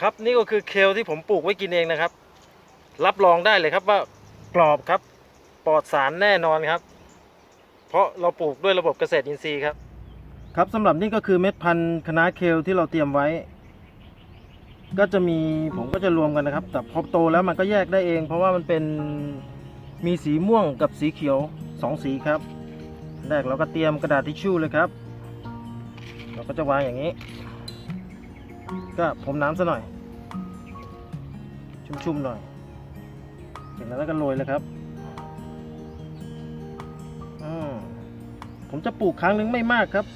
ครับนี่ก็คือเคลที่ผมปลูกไว้กินเองนะครับ รับรองได้เลยครับว่ากรอบครับ ปลอดสารแน่นอนครับ เพราะเราปลูกด้วยระบบเกษตรอินทรีย์ครับ ครับสำหรับนี่ก็คือเม็ดพันธุ์คณะเคลที่เราเตรียมไว้ ก็จะมีผมก็จะรวมกันนะครับ แต่พอโตแล้วมันก็แยกได้เอง เพราะว่ามันเป็นมีสีม่วงกับสีเขียวสองสีครับแรกเราก็เตรียมกระดาษทิชชู่เลยครับ เราก็จะวางอย่างนี้ ก็พรมน้ำซะหน่อย ชุ่มๆหน่อยเสร็จแล้วก็โรยเลยครับผมจะปลูกครั้งหนึงไม่มากครับ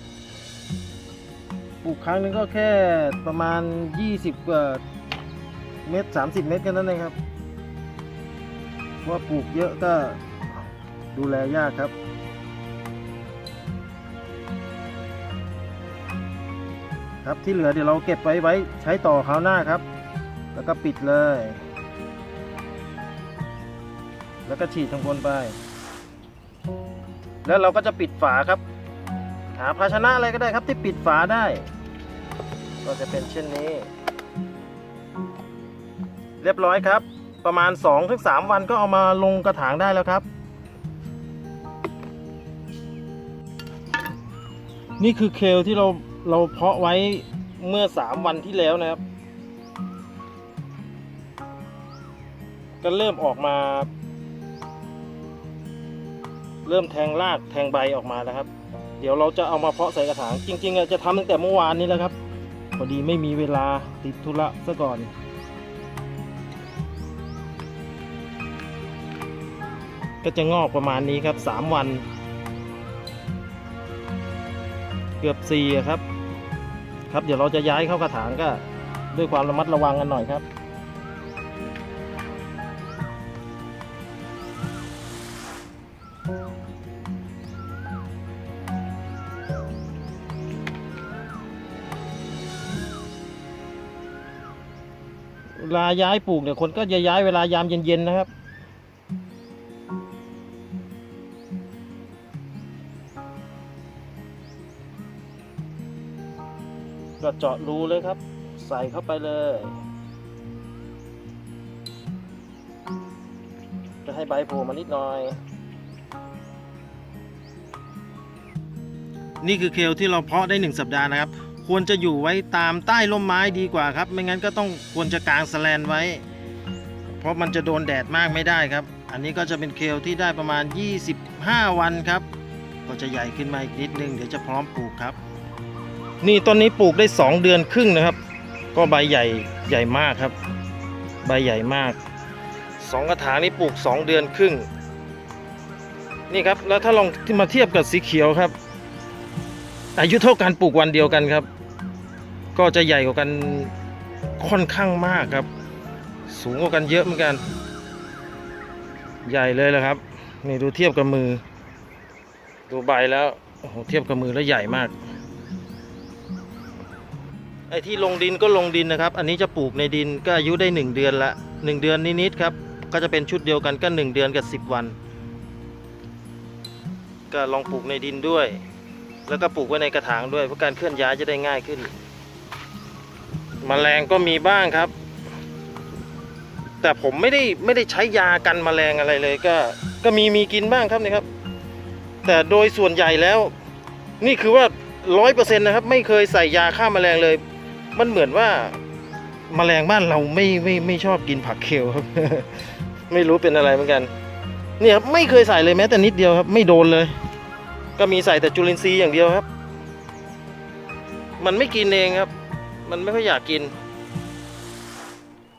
ปลูกครั้งหนึงก็แค่ประมาณ 20กว่าเมตร 30 เมตรแค่นั้นเองครับ เพราะว่าปลูกเยอะก็ดูแลยากครับ ครับที่เหลือเดี๋ยวเราเก็บไว้ไว้ใช้ต่อคราวหน้าครับ แล้วก็ปิดเลย แล้วก็ฉีดทางบนไป แล้วเราก็จะปิดฝาครับ หาภาชนะอะไรก็ได้ครับที่ปิดฝาได้ ก็จะเป็นเช่นนี้ เรียบร้อยครับ ประมาณ 2-3 วันก็เอามาลงกระถางได้แล้วครับนี่คือเคลที่เรา เราเพาะไว้เมื่อ3วันที่แล้วนะครับ ก็เริ่มออกมา เริ่มแทงรากแทงใบออกมาแล้วครับ เดี๋ยวเราจะเอามาเพาะใส่กระถางจริงๆจะทำตั้งแต่เมื่อวานนี้แล้วครับพอดีไม่มีเวลาติดธุระซะก่อนก็จะงอกประมาณนี้ครับ 3 วัน เกือบสี่ครับ ครับเดี๋ยวเราจะย้ายเข้ากระถางก็ ด้วยความระมัดระวังกันหน่อยครับเวลาย้ายปลูกเนี่ยคนก็จะย้ายเวลายามเย็นๆนะครับ ก็เจาะรูเลยครับ ใส่เข้าไปเลย จะให้ใบโผล่มานิดหน่อย นี่คือเคลที่เราเพาะได้หนึ่งสัปดาห์นะครับ ควรจะอยู่ไว้ตามใต้ร่มไม้ดีกว่าครับ ไม่งั้นก็ต้องควรจะกางสแลนไว้ เพราะมันจะโดนแดดมากไม่ได้ครับ อันนี้ก็จะเป็นเคลที่ได้ประมาณ 25 วันครับ ก็จะใหญ่ขึ้นมาอีกนิดนึงเดี๋ยวจะพร้อมปลูกครับ นี่ต้นนี้ปลูกได้ 2 เดือนครึ่งนะครับ ก็ใบใหญ่ใหญ่มากครับ ใบใหญ่มากสองกระถางนี้ปลูก 2 เดือนครึ่ง นี่ครับแล้วถ้าลองที่มาเทียบกับสีเขียวครับ อายุเท่ากันปลูกวันเดียวกันครับ ก็จะใหญ่กว่ากันค่อนข้างมากครับ สูงกว่ากันเยอะเหมือนกัน ใหญ่เลยแหละครับนี่ดูเทียบกับมือ ดูใบแล้วโอ้โหเทียบกับมือแล้วใหญ่มาก ไอ้ที่ลงดินก็ลงดินนะครับ อันนี้จะปลูกในดินก็อายุได้ 1 เดือนละ 1 เดือนนิดๆครับ ก็จะเป็นชุดเดียวกันก็ 1 เดือนกับ 10 วัน ก็ลองปลูกในดินด้วย แล้วก็ปลูกไว้ในกระถางด้วยเพื่อการเคลื่อนย้ายจะได้ง่ายขึ้นมแมลงก็มีบ้างครับ แต่ผมไม่ได้ไม่ได้ใช้ยากันแมลงอะไรเลยก็ ก็มีมีกินบ้างครับนี่ครับ แต่โดยส่วนใหญ่แล้ว นี่คือว่าร้อยเปอร์เซ็นต์นะครับ ไม่เคยใส่ยาฆ่าแมลงเลย มันเหมือนว่าแมลงบ้านเราไม่ไม่ไม่ชอบกินผักเคลครับ ไม่รู้เป็นอะไรเหมือนกัน เนี่ยครับไม่เคยใส่เลยแม้แต่นิดเดียวครับ ไม่โดนเลย ก็มีใส่แต่จุลินทรีย์อย่างเดียวครับ มันไม่กินเองครับ มันไม่ค่อยอยากกิน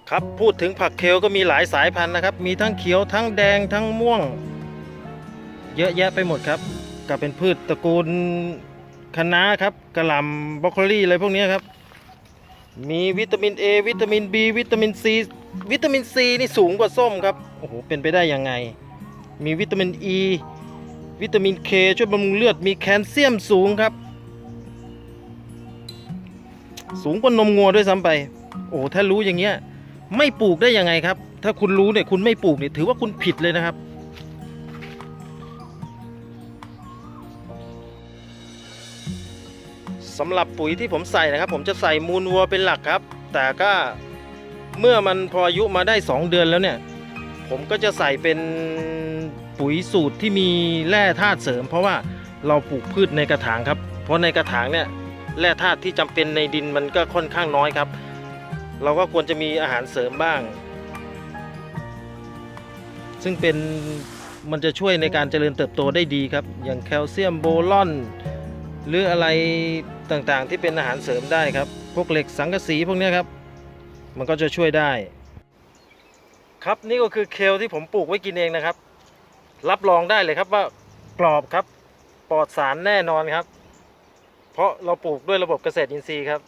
ครับพูดถึงผักเคลก็มีหลายสายพันธุ์นะครับ มีทั้งเขียวทั้งแดงทั้งม่วง เยอะแยะไปหมดครับก็เป็นพืชตระกูลคะน้าครับกระหล่ำบรอกโคลีอะไรพวกนี้ครับ มีวิตามิน A วิตามิน B วิตามิน C วิตามิน C นี่สูงกว่าส้มครับ โอ้โห เป็นไปได้ยังไง มีวิตามิน E วิตามิน K ช่วยบำรุงเลือด มีแคลเซียมสูงครับ สูงกว่านมงัวด้วยซ้ำไป โอ้ถ้ารู้อย่างเงี้ย ไม่ปลูกได้ยังไงครับ ถ้าคุณรู้เนี่ยคุณไม่ปลูกเนี่ยถือว่าคุณผิดเลยนะครับ สำหรับปุ๋ยที่ผมใส่นะครับ ผมจะใส่มูลวัวเป็นหลักครับ แต่ก็เมื่อมันพออายุมาได้ 2 เดือนแล้วเนี่ย ผมก็จะใส่เป็นปุ๋ยสูตรที่มีแร่ธาตุเสริม เพราะว่าเราปลูกพืชในกระถางครับ เพราะในกระถางเนี่ยแร่ธาตุที่จำเป็นในดินมันก็ค่อนข้างน้อยครับ เราก็ควรจะมีอาหารเสริมบ้าง ซึ่งเป็นมันจะช่วยในการเจริญเติบโตได้ดีครับ อย่างแคลเซียมโบลอน หรืออะไรต่างๆที่เป็นอาหารเสริมได้ครับ พวกเหล็กสังกะสีพวกนี้ครับ มันก็จะช่วยได้ ครับนี่ก็คือเคลที่ผมปลูกไว้กินเองนะครับ รับรองได้เลยครับว่ากรอบครับ ปลอดสารแน่นอนครับ เพราะเราปลูกด้วยระบบเกษตรอินทรีย์ครับ